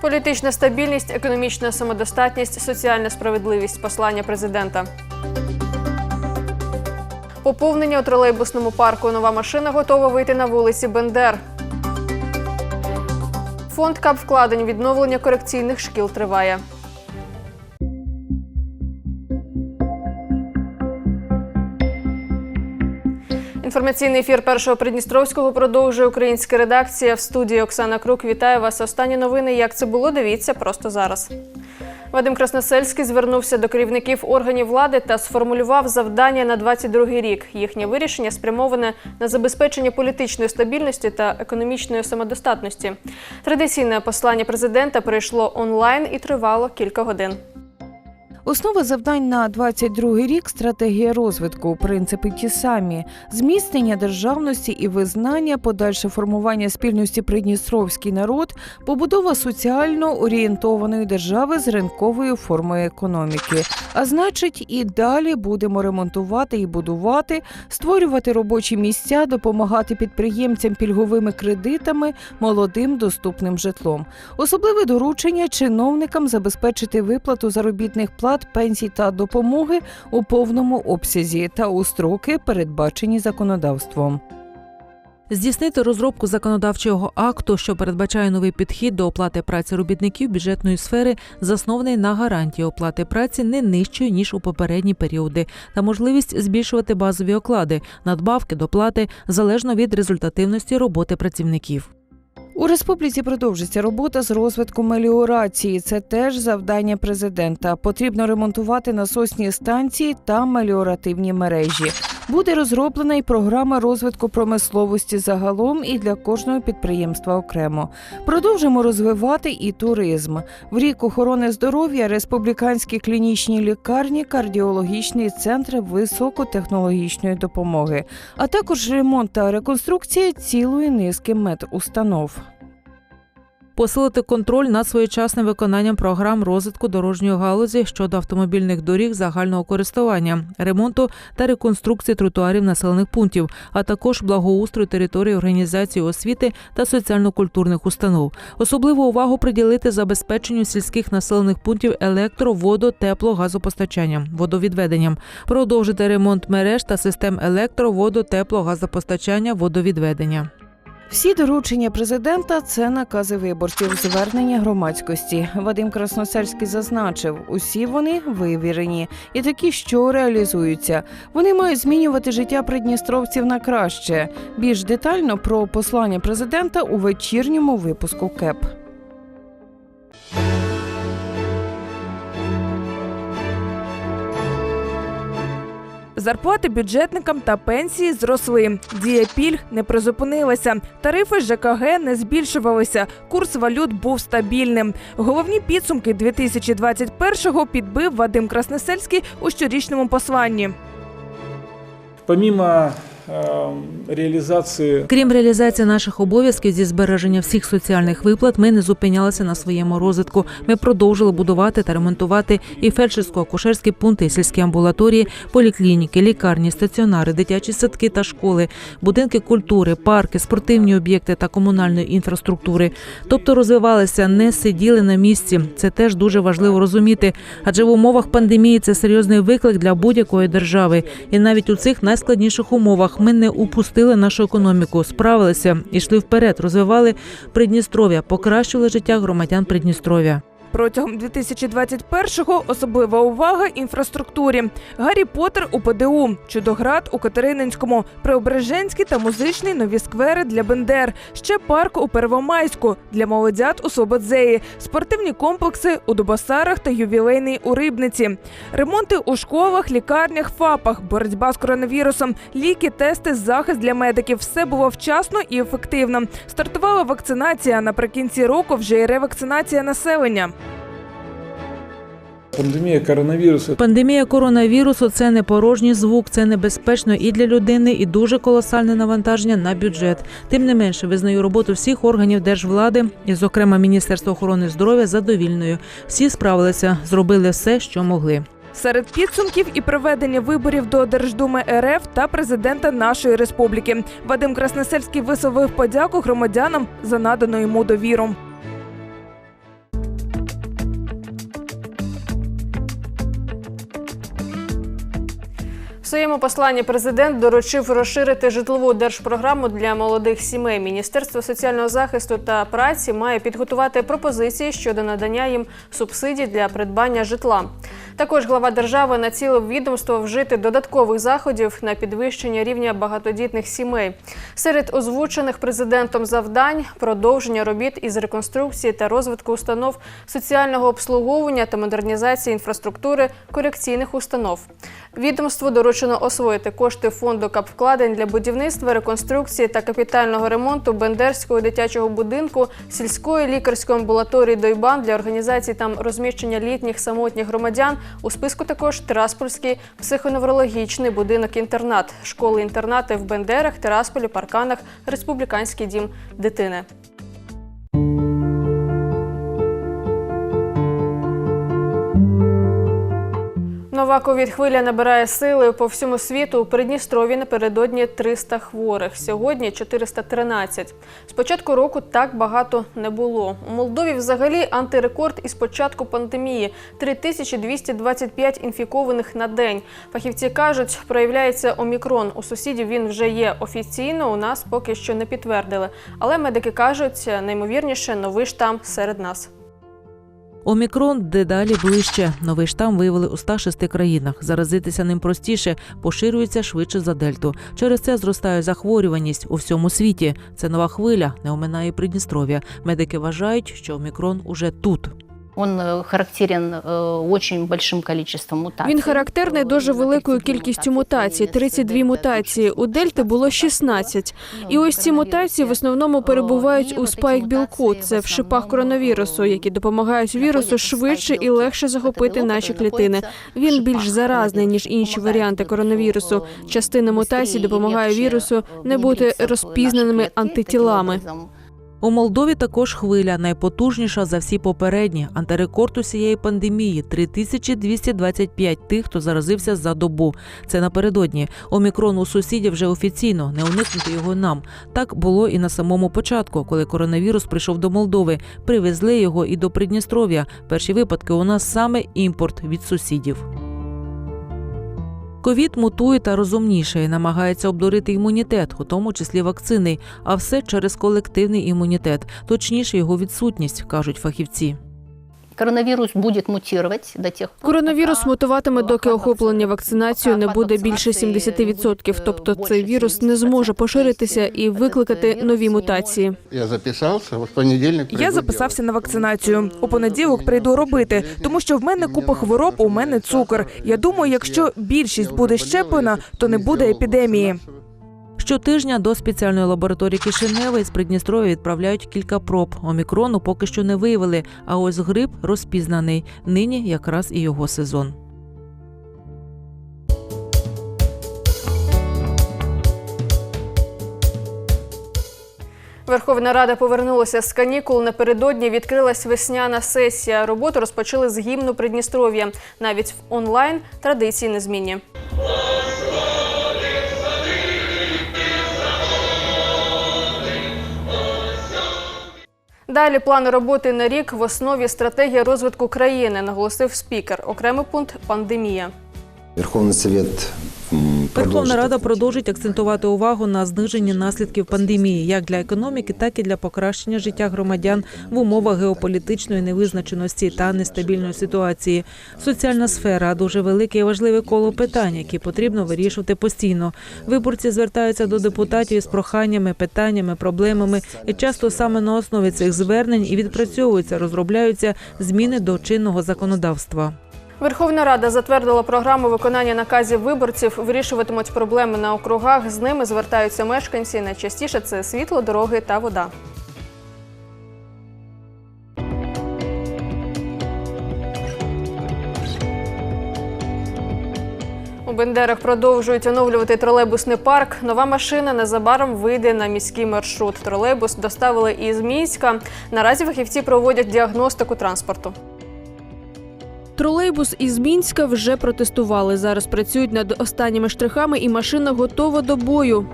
Політична стабільність, економічна самодостатність, соціальна справедливість послання президента. Поповнення у тролейбусному парку. Нова машина готова вийти на вулиці Бендер. Фонд кап вкладень відновлення корекційних шкіл триває. Інформаційний ефір першого Придністровського продовжує українська редакція. В студії Оксана Крук вітаю вас. Останні новини. Як це було? Дивіться просто зараз. Вадим Красносельський звернувся до керівників органів влади та сформулював завдання на 22-й рік. Їхнє вирішення спрямоване на забезпечення політичної стабільності та економічної самодостатності. Традиційне послання президента прийшло онлайн і тривало кілька годин. Основа завдань на 22 рік стратегія розвитку, принципи ті самі: зміцнення державності і визнання, подальше формування спільності Придністровський народ, побудова соціально орієнтованої держави з ринковою формою економіки. А значить, і далі будемо ремонтувати і будувати, створювати робочі місця, допомагати підприємцям пільговими кредитами, молодим доступним житлом. Особливе доручення чиновникам забезпечити виплату заробітних плат, пенсій та допомоги у повному обсязі та у строки, передбачені законодавством. Здійснити розробку законодавчого акту, що передбачає новий підхід до оплати праці робітників бюджетної сфери, заснований на гарантії оплати праці не нижчою ніж у попередні періоди, та можливість збільшувати базові оклади, надбавки, доплати залежно від результативності роботи працівників. У республіці продовжиться робота з розвитку меліорації. Це теж завдання президента. Потрібно ремонтувати насосні станції та меліоративні мережі. Буде розроблена й програма розвитку промисловості загалом і для кожного підприємства окремо. Продовжимо розвивати і туризм. В рік охорони здоров'я республіканські клінічні лікарні, кардіологічний центр високотехнологічної допомоги, а також ремонт та реконструкція цілої низки медустанов. Посилити контроль над своєчасним виконанням програм розвитку дорожньої галузі щодо автомобільних доріг загального користування, ремонту та реконструкції тротуарів населених пунктів, а також благоустрою території організації освіти та соціально-культурних установ. Особливу увагу приділити забезпеченню сільських населених пунктів електро, водо, тепло, газопостачанням, водовідведенням, продовжити ремонт мереж та систем електро, водо, тепло, газопостачання, водовідведення. Всі доручення президента це накази виборців, звернення громадськості. Вадим Красносельський зазначив, усі вони вивірені і такі, що реалізуються. Вони мають змінювати життя придністровців на краще. Більш детально про послання президента у вечірньому випуску КЕП. Зарплати бюджетникам та пенсії зросли. Дія пільг не призупинилася. Тарифи ЖКГ не збільшувалися. Курс валют був стабільним. Головні підсумки 2021-го підбив Вадим Красносельський у щорічному посланні. Помимо э, реализации Крім реалізації наших обов'язків зі збереження всіх соціальних виплат, ми не зупинялися на своєму розвитку. Ми продовжили будувати та ремонтувати і фельдшерсько-акушерські пункти, і сільські амбулаторії, поліклініки, лікарні, стаціонари, дитячі садки та школи, будинки культури, парки, спортивні об'єкти та комунальної інфраструктури. Тобто розвивалися, не сиділи на місці. Це теж дуже важливо розуміти. Адже в умовах пандемії це серйозний виклик для будь-якої держави. І навіть у цих найскладніших умовах ми не упустили нашу економіку, справилися, йшли вперед, розвивали Придністров'я, покращили життя громадян Придністров'я. Протягом 2021-го особлива увага інфраструктурі. Гаррі Поттер у ПДУ, Чудоград у Катерининському, Преображенський та музичний нові сквери для Бендер, ще парк у Первомайську для молодят у Слободзеї, спортивні комплекси у Дубасарах та ювілейний у Рибниці, ремонти у школах, лікарнях, ФАПах, боротьба з коронавірусом, ліки, тести, захист для медиків. Все було вчасно і ефективно. Стартувала вакцинація. Наприкінці року вже й ревакцинація населення. Пандемия коронавируса Пандемія коронавірусу це не порожній звук, це небезпечно і для людини, і дуже колосальне навантаження на бюджет. Тим не менше, визнаю роботу всіх органів держвлади, і, зокрема, Міністерства охорони здоров'я, задовільною. Всі справилися, зробили все, що могли. Серед підсумків і проведення виборів до Держдуми РФ та президента нашої республіки. Вадим Красносельський висловив подяку громадянам за надану йому довіру. Своєму посланні президент доручив розширити житлову держпрограму для молодих сімей. Міністерство соціального захисту та праці має підготувати пропозиції щодо надання їм субсидій для придбання житла. Також глава держави націлив відомство вжити додаткових заходів на підвищення рівня багатодітних сімей. Серед озвучених президентом завдань продовження робіт із реконструкції та розвитку установ соціального обслуговування та модернізації інфраструктури корекційних установ. Відомство Відомству доручено освоїти кошти фонду капвкладень для будівництва, реконструкції та капітального ремонту Бендерського дитячого будинку, сільської лікарської амбулаторії Дойбан для організації там розміщення літніх самотніх громадян. У списку також Тираспольський психоневрологічний будинок-інтернат, школи-інтернати в Бендерах, Тирасполі, Парканах, Республіканський дім дитини. Нова ковід-хвиля набирає сили по всьому світу. У Придністрові напередодні 300 хворих. Сьогодні 413. З початку року так багато не було. У Молдові взагалі антирекорд із початку пандемії 3225 інфікованих на день. Фахівці кажуть, проявляється омікрон. У сусідів він вже є офіційно. У нас поки що не підтвердили. Але медики кажуть, наймовірніше новий штам серед нас. Омікрон дедалі ближче. Новий штам виявили у 106 країнах. Заразитися ним простіше, поширюється швидше за дельту. Через це зростає захворюваність у всьому світі. Це нова хвиля, не оминає Придністров'я. Медики вважають, що омікрон уже тут. Он э, характерен э, очень большим количеством мутаций. Він характерний дуже великою кількістю мутацій 32 мутації. У дельти було 16. І ось ці мутації в основному перебувають у спайк білку. Це в шипах коронавірусу, які допомагають вірусу швидше і легше захопити наші клітини. Він більш заразний ніж інші варіанти коронавірусу. Частина мутацій допомагає вірусу не бути розпізнаними антитілами. У Молдові також хвиля найпотужніша за всі попередні. Антирекорд усієї пандемії 3225 тих, хто заразився за добу. Це напередодні. Омікрон у сусідів вже офіційно не уникнути його нам. Так було і на самому початку, коли коронавірус прийшов до Молдови. Привезли його і до Придністров'я. Перші випадки у нас саме імпорт від сусідів. Ковід мутує та розумніше і намагається обдурити імунітет, у тому числі вакцини, а все через колективний імунітет, точніше його відсутність, кажуть фахівці. Коронавірус буде мутувати до тих пор, Коронавірус мутуватиме, доки охоплення вакцинацією не буде більше вакцинації 70%. Тобто цей вірус не зможе поширитися і викликати нові мутації. Я записався, в понедільник Я записався на вакцинацію. У понеділок прийду робити, тому що в мене купа хвороб, у мене цукор. Я думаю, якщо більшість буде щеплена, то не буде епідемії. Щотижня до спеціальної лабораторії Кишинева із Придністров'я відправляють кілька проб. Омікрону поки що не виявили, а ось грип розпізнаний. Нині якраз і його сезон. Верховна Рада повернулася з канікул. Напередодні відкрилась весняна сесія. Роботу розпочали з гімну Придністров'я. Навіть в онлайн традиції незмінні. Далі плани роботи на рік в основі стратегія розвитку країни, наголосив спікер. Окремий пункт пандемія. Верховний Совет Верховна Рада продовжить акцентувати увагу на зниженні наслідків пандемії як для економіки, так і для покращення життя громадян в умовах геополітичної невизначеності та нестабільної ситуації. Соціальна сфера дуже велике і важливе коло питань, які потрібно вирішувати постійно. Виборці звертаються до депутатів із проханнями, питаннями, проблемами, і часто саме на основі цих звернень і відпрацьовуються, розробляються зміни до чинного законодавства. Верховна Рада затвердила програму виконання наказів виборців. Вирішуватимуть проблеми на округах. З ними звертаються мешканці. Найчастіше це світло, дороги та вода. У Бендерах продовжують оновлювати тролейбусний парк. Нова машина незабаром вийде на міський маршрут. Тролейбус доставили із Мінська. Наразі фахівці проводять діагностику транспорту. Тролейбус із Мінська вже протестували. Зараз працюють над останніми штрихами, і машина готова до бою.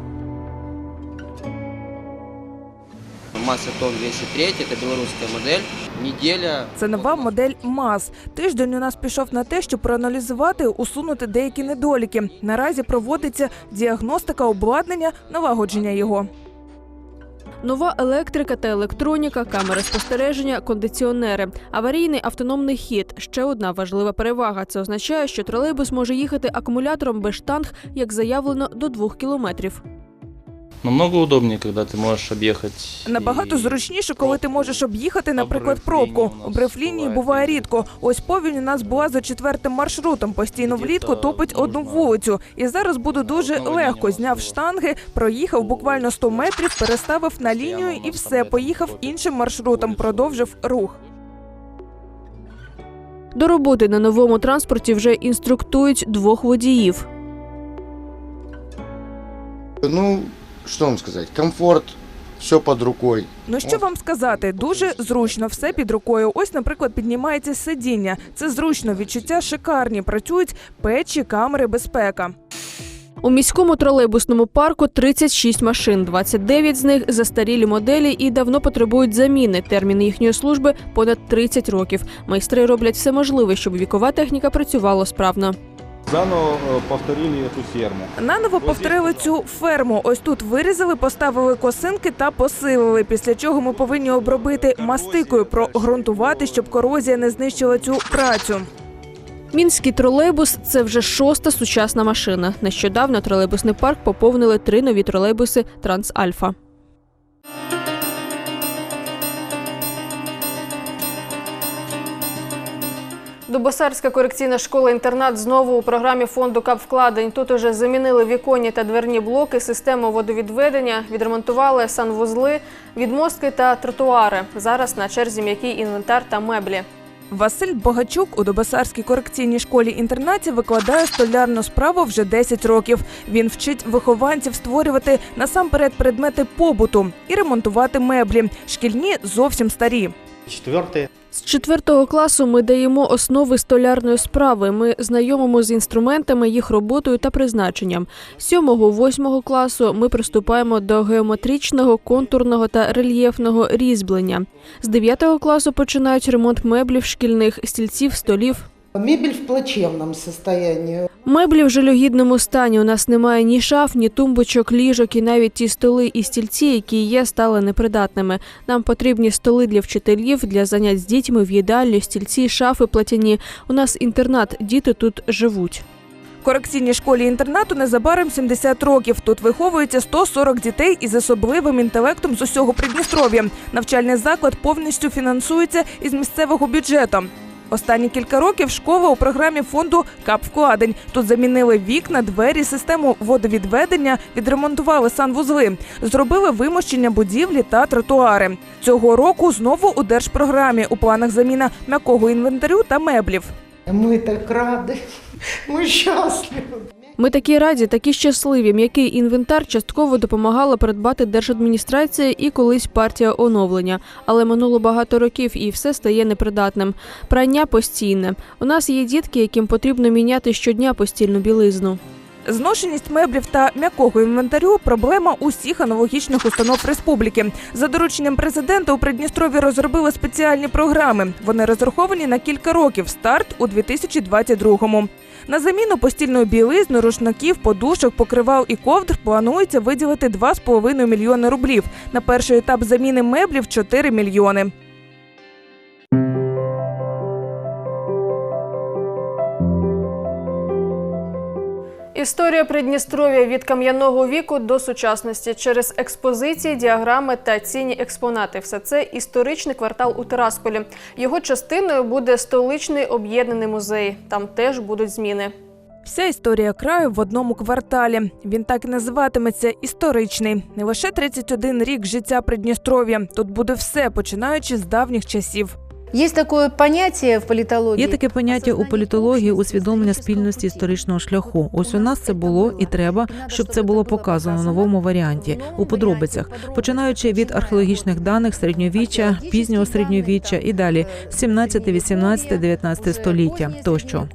МАЗ ИТОГ 203, это белорусская модель. Неделя. Це нова модель МАЗ. Тиждень у нас пішов на те, щоб проаналізувати, усунути деякі недоліки. Наразі проводиться діагностика обладнання, налагодження його. Нова електрика та електроніка, камери спостереження, кондиціонери, аварійний автономний хід. Ще одна важлива перевага. Це означає, що тролейбус може їхати акумулятором без штанг, як заявлено, до 2 кілометрів. Намного удобнее, когда ты можешь объехать. Набагато зручніше, коли ти можеш об'їхати, наприклад, пробку. Обрив лінії буває рідко. Ось повінь у нас була за четвертим маршрутом. Постійно влітку топить одну вулицю. І зараз буду дуже легко. Зняв штанги, проїхав буквально 100 метрів, переставив на лінію і все. Поїхав іншим маршрутом, продовжив рух. До роботи на новому транспорті вже інструктують двох водіїв. Ну, что вам сказать, комфорт, все под рукой. Ну що вам сказати, дуже зручно, все під рукою. Ось, наприклад, піднімається сидіння. Це зручно, відчуття шикарні. Працюють печі, камери, безпека. У міському тролейбусному парку 36 машин, 29 з них застарілі моделі і давно потребують заміни. Термін їхньої служби понад 30 років. Майстри роблять все можливе, щоб вікова техніка працювала справно. Заново э, повторили эту ферму. Наново повторили цю ферму. Ось тут вирізали, поставили косинки та посилили. Після чого ми повинні обробити мастикою, прогрунтувати, щоб корозія не знищила цю працю. Мінський тролейбус це вже шоста сучасна машина. Нещодавно тролейбусний парк поповнили три нові тролейбуси Трансальфа. Дубосарська корекційна школа-інтернат знову у програмі фонду капвкладень. Тут уже замінили віконні та дверні блоки, систему водовідведення, відремонтували санвузли, відмостки та тротуари. Зараз на черзі м'який інвентар та меблі. Василь Богачук у Добасарській корекційній школі-інтернаті викладає столярну справу вже 10 років. Він вчить вихованців створювати насамперед предмети побуту і ремонтувати меблі. Шкільні зовсім старі. Четвертый. З четвертого класу ми даємо основи столярної справи. Ми знайомимо з інструментами, їх роботою та призначенням. З сьомого, восьмого класу ми приступаємо до геометричного, контурного та рельєфного різьблення. З дев'ятого класу починають ремонт меблів шкільних, стільців, столів. Мебель в плачевном состоянии. Меблі в жалюгідному стані. У нас немає ні шаф, ні тумбочок, ліжок і навіть ті столи і стільці, які є, стали непридатними. Нам потрібні столи для вчителів, для занять з дітьми в їдальні, стільці, шафи платяні. У нас інтернат, діти тут живуть. Корекційній школі-інтернату незабаром 70 років. Тут виховується 140 дітей із особливим інтелектом з усього Придністров'я. Навчальний заклад повністю фінансується із місцевого бюджету. Останні кілька років школа у програмі фонду «Капвкладень». Тут замінили вікна, двері, систему водовідведення, відремонтували санвузли, зробили вимощення будівлі та тротуари. Цього року знову у держпрограмі у планах заміна м'якого інвентарю та меблів. Мы так рады, мы счастливы. Ми такі раді, такі щасливі. М'який інвентар частково допомагала придбати держадміністрація і колись партія оновлення. Але минуло багато років і все стає непридатним. Прання постійне. У нас є дітки, яким потрібно міняти щодня постільну білизну. Зношеність меблів та м'якого інвентарю проблема усіх аналогічних установ республіки. За дорученням президента у Придністрові розробили спеціальні програми. Вони розраховані на кілька років. Старт у 2022-му. На заміну постільної білизни, рушників, подушок, покривал і ковдр планується виділити 2,5 мільйони рублів. На перший етап заміни меблів 4 мільйони. Історія Придністров'я від кам'яного віку до сучасності через експозиції, діаграми та цінні експонати. Все це історичний квартал у Тирасполі. Його частиною буде столичний об'єднаний музей. Там теж будуть зміни. Вся історія краю в одному кварталі. Він так і називатиметься історичний. Не лише 31 рік життя Придністров'я. Тут буде все, починаючи з давніх часів. Есть такое поняття в політології. Є таке поняття у політології усвідомлення спільності історичного шляху. Ось у нас це було і треба, щоб це було показано в новому варіанті у подробицях, починаючи від археологічних даних середньовіччя, пізнього середньовіччя і далі 17, 18, 19 століття тощо.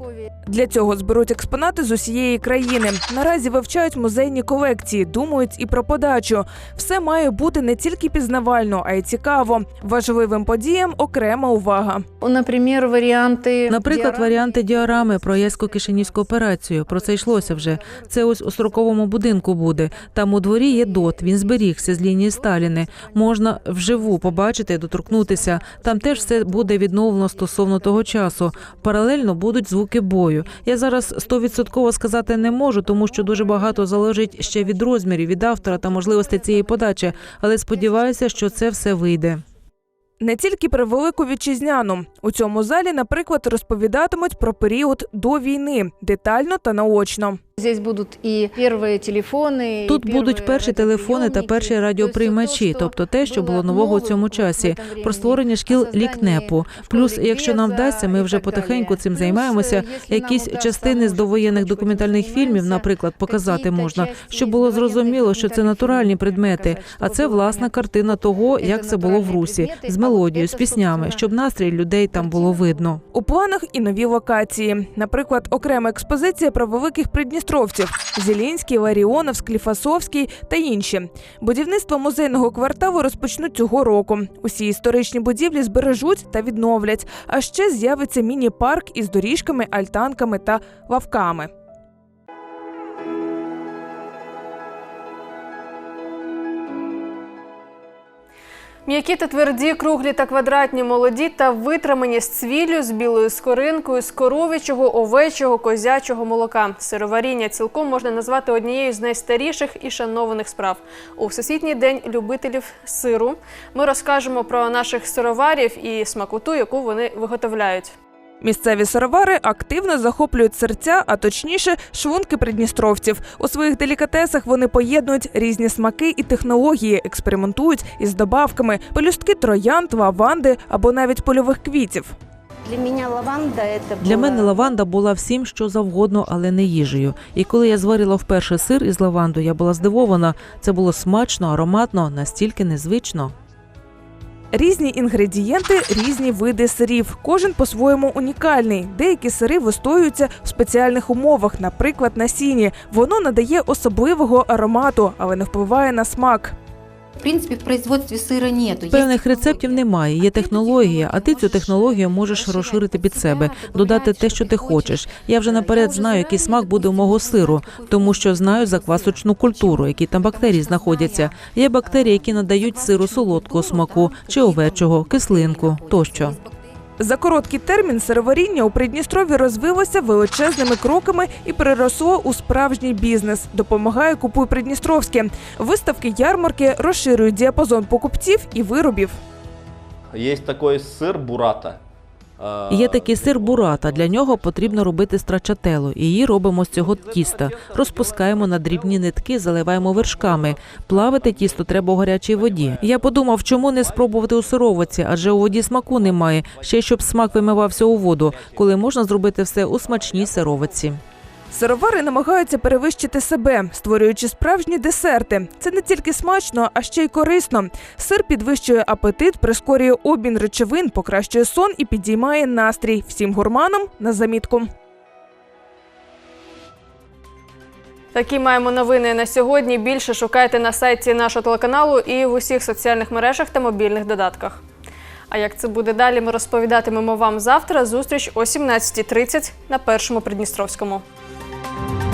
Для цього зберуть експонати з усієї країни. Наразі вивчають музейні колекції, думають і про подачу. Все має бути не тільки пізнавально, а й цікаво. Важливим подіям окрема увага. Например, варианты... Наприклад, варіанти діарами про ясько-кишинівську операцію. Про це йшлося вже. Це ось у сороковому будинку буде. Там у дворі є дот. Він зберігся з лінії Сталіни. Можна вживу побачити, доторкнутися. Там теж все буде відновлено стосовно того часу. Паралельно будуть звуки бою. Я зараз стовідсотково сказати не можу, тому що дуже багато залежить ще від розмірів, від автора та можливостей цієї подачі. Але сподіваюся, що це все вийде. Не тільки про велику вітчизняну у цьому залі, наприклад, розповідатимуть про період до війни детально та наочно. Здесь будут и первые телефоны, Тут и будуть первые перші телефони та радиоприемники. перші радіоприймачі, тобто те, що було нового у цьому часі, про створення шкіл лікнепу. Плюс, якщо нам вдасться, ми вже потихеньку цим займаємося. Якісь частини з довоєнних документальних фільмів, наприклад, показати можна, щоб було зрозуміло, що це натуральні предмети, а це власна картина того, як це було в русі, з мелодією, з піснями, щоб настрій людей там було видно. У планах і нові локації. Наприклад, окрема експозиція про великих придністровців Зелінський, Ларіонов, Скліфасовський та інші. Будівництво музейного кварталу розпочнуть цього року. Усі історичні будівлі збережуть та відновлять. А ще з'явиться міні-парк із доріжками, альтанками та лавками. М'які та тверді, круглі та квадратні, молоді та витримані з цвіллю, з білою скоринкою, з коров'ячого, овечого, козячого молока. Сироваріння цілком можна назвати однією з найстаріших і шанованих справ. У Всесвітній день любителів сиру ми розкажемо про наших сироварів і смакоту, яку вони виготовляють. Місцеві сировари активно захоплюють серця, а точніше шлунки придністровців. У своїх делікатесах вони поєднують різні смаки і технології, експериментують із добавками, пелюстки троянд, лаванди або навіть польових квітів. Для меня лаванда Для мене лаванда була всім, що завгодно, але не їжею. І коли я зварила вперше сир із лавандою, я була здивована. Це було смачно, ароматно, настільки незвично. Різні інгредієнти, різні види сирів. Кожен по-своєму унікальний. Деякі сири вистоюються в спеціальних умовах, наприклад, на сіні. Воно надає особливого аромату, але не впливає на смак. В принципе, в производстве сыра нету. Певних рецептів немає, є технологія, а ти цю технологію можеш розширити під себе, додати те, що ти хочеш. Я вже наперед знаю, який смак буде у мого сиру, тому що знаю заквасочну культуру, які там бактерії знаходяться. Є бактерії, які надають сиру солодкого смаку чи овечого, кислинку тощо. За короткий термін сироваріння у Придністрові розвилося величезними кроками і переросло у справжній бізнес. Допомагає купуй Придністровське. Виставки, ярмарки розширюють діапазон покупців і виробів. Є такий сир бурата. Є такий сир бурата. Для нього потрібно робити страчателу. Її робимо з цього тіста. Розпускаємо на дрібні нитки, заливаємо вершками. Плавити тісто треба у гарячій воді. Я подумав, чому не спробувати у сировиці, адже у воді смаку немає. Ще щоб смак вимивався у воду, коли можна зробити все у смачній сировиці. Сировари намагаються перевищити себе, створюючи справжні десерти. Це не тільки смачно, а ще й корисно. Сир підвищує апетит, прискорює обмін речовин, покращує сон і підіймає настрій. Всім гурманам на замітку. Такі маємо новини на сьогодні. Більше шукайте на сайті нашого телеканалу і в усіх соціальних мережах та мобільних додатках. А як це буде далі, ми розповідатимемо вам завтра. Зустріч о 17.30 на першому Придністровському. you